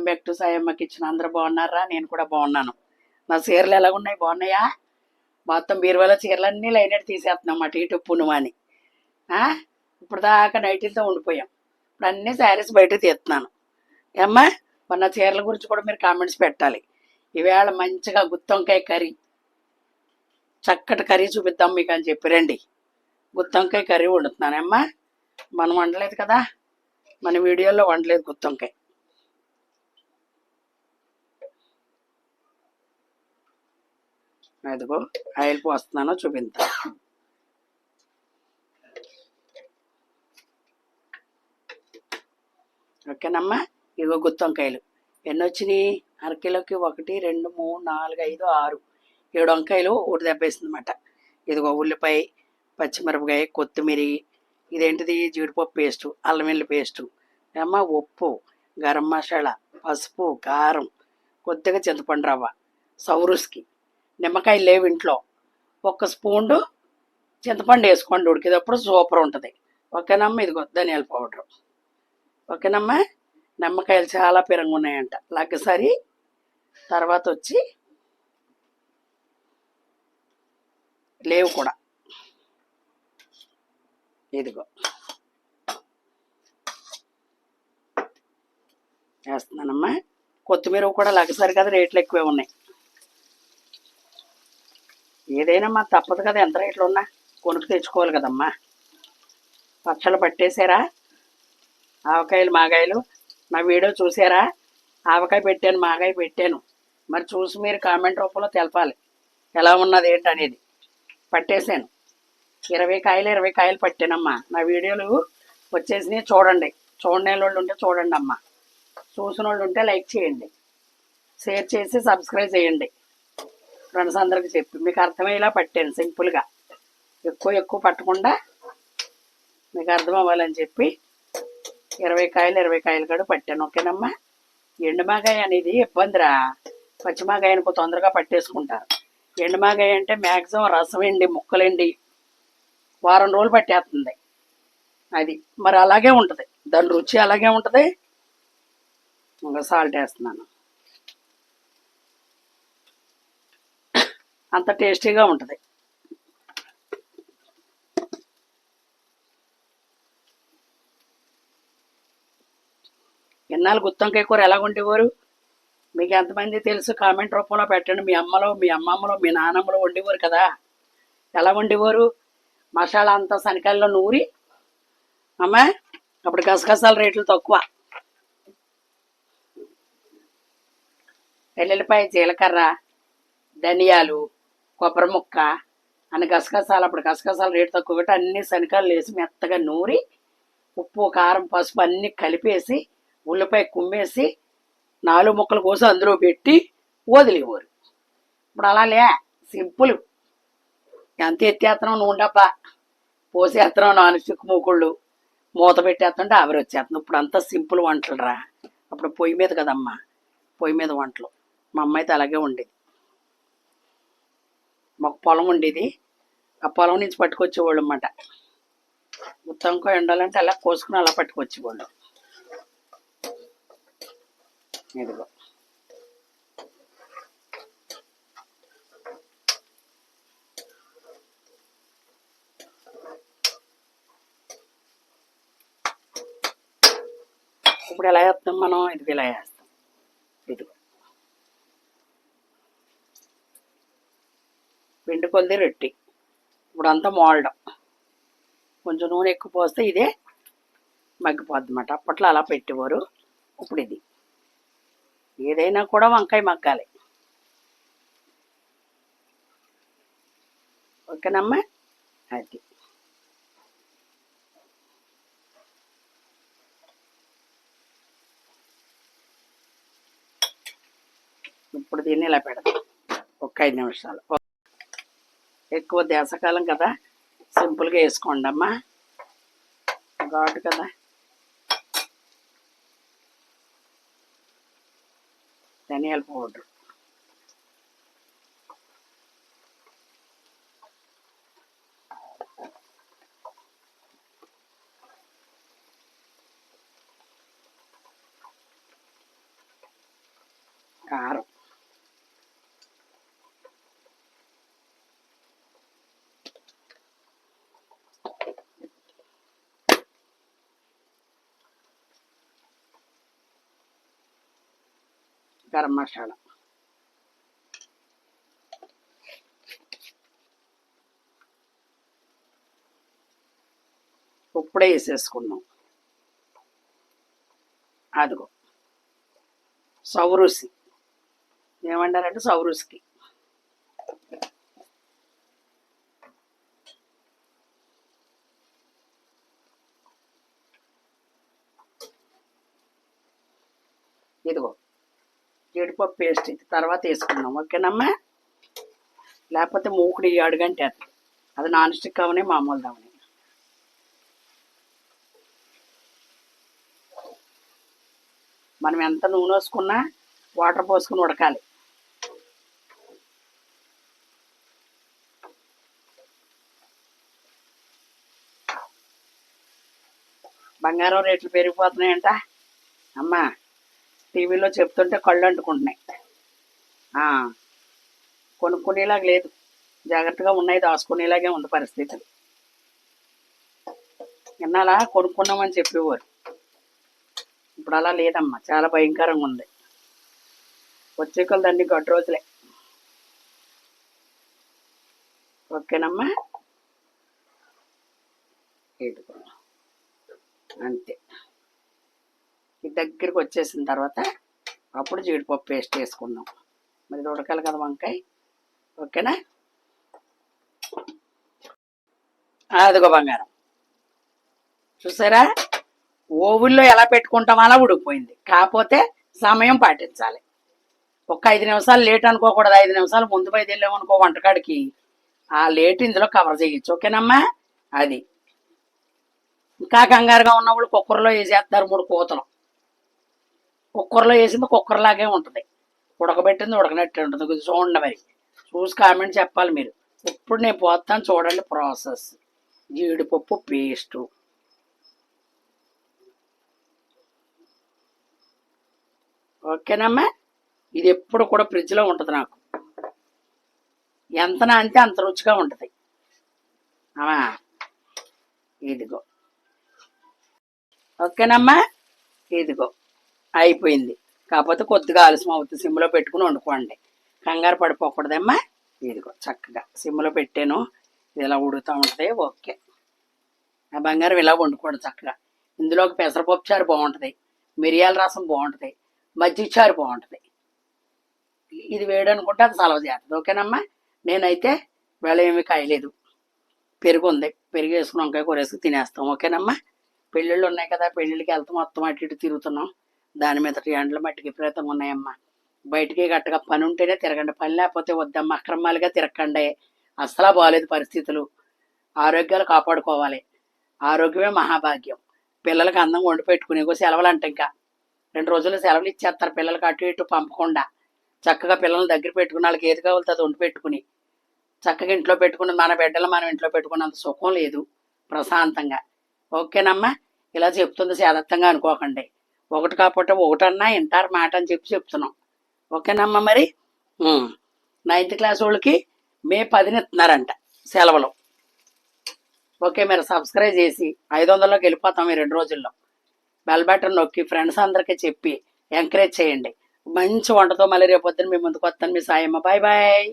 Welcome back to Sayamma kitchen. అందరూ బాగున్నారా? నేను కూడా బాగున్నాను. నా చీరలు ఎలా ఉన్నాయి బాగున్నాయా? మొత్తం బీరువాల చీరలన్నీ లైనెట్ తీసేస్తున్నాం అటు ఇటు పునుమని అని. ఇప్పుడు దాకా నైటీలతో ఉండిపోయాం. ఇప్పుడు అన్ని శారీస్ బయట తీస్తున్నాను. ఏమ్మా? మన నా చీరల గురించి కూడా మీరు కామెంట్స్ పెట్టాలి. ఈవేళ మంచిగా గుత్తొంకాయ కర్రీ. చక్కటి కర్రీ చూపిద్దాం మీకు అని చెప్పి రండి. గుత్తొంకాయ కర్రీ వండుతున్నానమ్మా మనం వండలేదు కదా? మన వీడియోలో వండలేదు గుత్తొంకాయ. అదిగో ఆయిల్ పోస్తున్నానో చూపిస్తా. ఓకేనమ్మా? ఇగో గుత్తొంకాయలు ఎన్ని వచ్చినాయి? అరకిలోకి ఒకటి రెండు మూడు నాలుగు ఐదు ఆరు. ఏడు వంకాయలు ఒకటి దెబ్బేసింది అనమాట ఇదిగో ఉల్లిపాయ పచ్చిమిరపకాయ కొత్తిమీర. ఇదేంటిది? జీడిపప్పు పేస్టు అల్లం వెల్లి పేస్టు. ఏమ్మ ఉప్పు గరం మసాలా పసుపు కారం కొద్దిగా చింతపండు రవ్వ. సౌరుస్కి. నిమ్మకాయలు లేవు ఇంట్లో. ఒక స్పూన్ చింతపండు వేసుకోండి ఉడికేటప్పుడు సూపర్ ఉంటుంది. ఒకేనమ్మ ఇదిగో ధనియాల పౌడర్. ఓకేనమ్మా నిమ్మకాయలు చాలా పిరంగా ఉన్నాయంట. లగ్గసారి తర్వాత వచ్చి లేవు కూడా. ఇదిగో. వేస్తున్నానమ్మా. కొత్తిమీర కూడా లగ్గసరి కదా రేట్లు ఎక్కువే ఉన్నాయి. ఏదైనా మా తప్పదు కదా ఎంత రేట్లు ఉన్నా. కొనుక్కు తెచ్చుకోవాలి కదమ్మా. పచ్చళ్ళు పట్టేశారా? ఆవకాయలు మాగాయలు. నా వీడియో చూసారా ఆవకాయ పెట్టాను మాగాయ పెట్టాను. మరి చూసి మీరు కామెంట్ రూపంలో తెలపాలి. ఎలా ఉన్నది ఏంటనేది పట్టేశాను. ఇరవై కాయలు ఇరవై కాయలు పట్టానమ్మా. నా వీడియోలు వచ్చేసినాయి చూడండి. చూడని వాళ్ళు ఉంటే చూడండి అమ్మా. చూసిన వాళ్ళు ఉంటే లైక్ చేయండి. షేర్ చేసి సబ్స్క్రైబ్ చేయండి. ఫ్రెండ్స్ అందరికి చెప్పి మీకు అర్థమయ్యేలా పట్టాను సింపుల్గా. ఎక్కువ ఎక్కువ పట్టకుండా మీకు అర్థం అవ్వాలని చెప్పి ఇరవై కాయలు ఇరవై కాయలు కూడా పట్టాను ఓకేనమ్మా? ఎండుమాగాయ అనేది ఇబ్బందిరా. పచ్చిమాగాయ అనుకో తొందరగా పట్టేసుకుంటారు. ఎండుమాగాయ అంటే మ్యాక్సిమం రసం ఎండి ముక్కలండి వారం రోజులు పట్టేస్తుంది. అది మరి అలాగే ఉంటుంది. దాని రుచి అలాగే ఉంటుంది. ఇంకా సాల్ట్ వేస్తున్నాను. అంత టేస్టీగా ఉంటుంది. ఇన్నాళ్ళు గుత్తంకాయ కూర ఎలా వండేవారు? మీకు ఎంతమంది తెలుసు? కామెంట్ రూపంలో పెట్టండి. మీ అమ్మలో మీ అమ్మమ్మలో మీ నానమ్మలో వండేవారు కదా. ఎలా వండేవారు? మసాలా అంతా శనకాయల్లో నూరి అమ్మా అప్పుడు గసగసాల రేట్లు తక్కువ. వెల్లుల్లిపాయ జీలకర్ర ధనియాలు కొబ్బరి ముక్క అన్ని గసగసాలు అప్పుడు గసగసాలు రేటు తక్కువ పెట్టి అన్ని శనకాలు వేసి మెత్తగా నూరి ఉప్పు కారం పసుపు అన్నీ కలిపేసి ఉల్లిపాయ కుమ్మేసి నాలుగు ముక్కలు కోసి అందులో పెట్టి వదిలేవారు. ఇప్పుడు అలా లే సింపుల్. ఎంత ఎత్తేస్తున్నావు నువ్వు ఉండబ్బా? పోసేస్తున్నావు నాలుగు చిక్కు మూకుళ్ళు. మూత పెట్టేస్తుంటే ఆవిరి వచ్చేస్తుంది ఇప్పుడు అంతా సింపుల్ వంటలు రా. అప్పుడు పొయ్యి మీద కదమ్మా. పొయ్యి మీద వంటలు. మా అమ్మ అయితే అలాగే ఉండేది మాకు పొలం ఉండేది. ఆ పొలం నుంచి పట్టుకొచ్చేవాళ్ళు అన్నమాట ఉత్తంకో ఉండాలంటే అలా కోసుకుని అలా పట్టుకొచ్చేవాళ్ళు. ఇదిగో. ఇప్పుడు ఎలా వేస్తాం మనం? ఇది ఇలా వేస్తాం. ఇదిగో. పిండి కొద్ది రొట్టి. ఇప్పుడు అంతా మోడడం కొంచెం నూనె ఎక్కువ పోస్తే ఇదే మగ్గిపోద్ది అన్నమాట అప్పట్లో అలా పెట్టేవారు. ఇప్పుడు ఇది. ఏదైనా కూడా వంకాయ మగ్గాలి. ఓకేనమ్మా? అది. ఇప్పుడు దీన్ని ఇలా పెడదాం. ఒక ఐదు నిమిషాలు. ఎక్కువ దేశకాలం కదా సింపుల్గా వేసుకోండి అమ్మా. ఘాటు కదా. ధనియాల పౌడర్ కారం గరం మసాలా. ఇప్పుడే వేసేసుకున్నాం. అదిగో. సౌరుసి. ఏమంటారంటే సౌరుసికి. ఇదిగో. జీడిపప్పు పేస్ట్ ఇది తర్వాత వేసుకుందాం ఓకేనమ్మా? లేకపోతే మూకుడు ఏడు గంట అది నాన్ స్టిక్ అవని మామూలు అవని. మనం ఎంత నూనె వేసుకున్నా వాటర్ పోసుకుని ఉడకాలి. బంగారం రేట్లు పెరిగిపోతున్నాయంట. అమ్మా టీవీలో చెప్తుంటే కళ్ళు అంటుకుంటున్నాయి. ఆ, కొనుక్కునేలాగా లేదు. జాగ్రత్తగా ఉన్నాయి దాచుకునేలాగే ఉంది పరిస్థితులు ఇన్నాళ్ళ కొనుక్కున్నామని చెప్పేవారు. ఇప్పుడు అలా లేదమ్మా చాలా భయంకరంగా ఉంది. వచ్చే దాన్ని గడ్డ రోజులే. ఓకేనమ్మా? ఇదిగో అంతే. దగ్గరికి వచ్చేసిన తర్వాత అప్పుడు జీడిపప్పు పేస్ట్ వేసుకుందాం మరి ఉడకాలి కదా వంకాయ? ఓకేనా? అదిగో బంగారం. చూసారా? ఓవుల్లో ఎలా పెట్టుకుంటాం అలా ఉడికిపోయింది. కాకపోతే సమయం పాటించాలి. ఒక ఐదు నిమిషాలు లేట్ అనుకోకూడదు. ఐదు నిమిషాలు ముందు బయట వెళ్ళామనుకో వంటకాడికి. ఆ లేట్ ఇందులో కవర్ చేయొచ్చు. ఓకేనమ్మా? అది. ఇంకా కంగారుగా ఉన్నప్పుడు కుక్కర్లో వేసేస్తారు మూడు కూతలు. కుక్కర్లో వేసింది కుక్కర్ లాగే ఉంటుంది. ఉడకబెట్టింది ఉడకనట్టు ఉంటుంది. కొంచెం చూడండి మరి. చూసి కామెంట్ చెప్పాలి మీరు. ఇప్పుడు నేను పోతాను చూడండి ప్రాసెస్ జీడిపప్పు పేస్టు ఓకేనమ్మా? ఇది ఎప్పుడు కూడా ఫ్రిడ్జ్లో ఉంటుంది నాకు. ఎంత అంతే అంత రుచిగా ఉంటుంది. అమ్మా ఇదిగో. ఓకేనమ్మా? ఇదిగో. అయిపోయింది. కాకపోతే కొద్దిగా ఆలస్యం అవుతుంది. సిమ్లో పెట్టుకుని వండుకోండి. కంగారు పడిపోకూడదమ్మా. ఇదిగో చక్కగా సిమ్లో పెట్టాను. ఇది ఇలా ఉడుతూ ఉంటుంది ఓకే. ఆ బంగారం ఇలా వండుకోండి చక్కగా. ఇందులోకి పెసరపప్పు చారు బాగుంటుంది. మిరియాల రసం బాగుంటుంది. మజ్జిగ చారు బాగుంటుంది. ఇది వేయడనుకుంటే అది సలవ చేస్తుంది. ఓకేనమ్మా? నేనైతే వేళ ఏమీ కాయలేదు. పెరుగు ఉంది. పెరుగు వేసుకుని వంకాయ కూర వేసుకుని తినేస్తాం. ఓకేనమ్మా? పెళ్ళిళ్ళు ఉన్నాయి కదా. పెళ్ళిళ్ళకి వెళ్తాం మొత్తం అటు ఇటు తిరుగుతున్నాం. దాని మీద ఎండలు మట్టికి విపరీతంగా ఉన్నాయమ్మా. బయటికి గట్టగా పని ఉంటేనే తిరగండి. పని లేకపోతే వద్దమ్మా. అక్రమాలుగా తిరగండి అసలా బాగాలేదు పరిస్థితులు. ఆరోగ్యాలు కాపాడుకోవాలి. ఆరోగ్యమే మహాభాగ్యం. పిల్లలకి అందంగా వండి పెట్టుకుని ఇంకో సెలవులు ఇంకా. రెండు రోజులు సెలవులు ఇచ్చేస్తారు పిల్లలకి అటు ఇటు పంపకుండా. చక్కగా పిల్లల్ని దగ్గర పెట్టుకుని వాళ్ళకి ఏది కావాలో అది వండి పెట్టుకుని. చక్కగా ఇంట్లో పెట్టుకుని మన బిడ్డలు మనం ఇంట్లో పెట్టుకున్నంత సుఖం లేదు. ప్రశాంతంగా. ఓకేనమ్మా. ఇలా చెప్తుంది శాదత్తంగా అనుకోకండి. ఒకటి కాకపోతే ఒకటన్నా వింటారు మాట అని చెప్పి చెప్తున్నాం. ఓకేనమ్మా మరి? నైన్త్ క్లాస్ వాళ్ళకి మే పదిని ఇస్తున్నారంట సెలవులు. ఓకే మీరు సబ్స్క్రైబ్ చేసి ఐదు వందల్లోకి వెళ్ళిపోతాం ఈ రెండు రోజుల్లో. బెల్ బటన్ నొక్కి ఫ్రెండ్స్ అందరికీ చెప్పి ఎంకరేజ్ చేయండి. మంచి వంటతో మళ్ళీ రేపు పొద్దున్న మీ ముందుకు వస్తాను మీ సాయమ్మ. Bye bye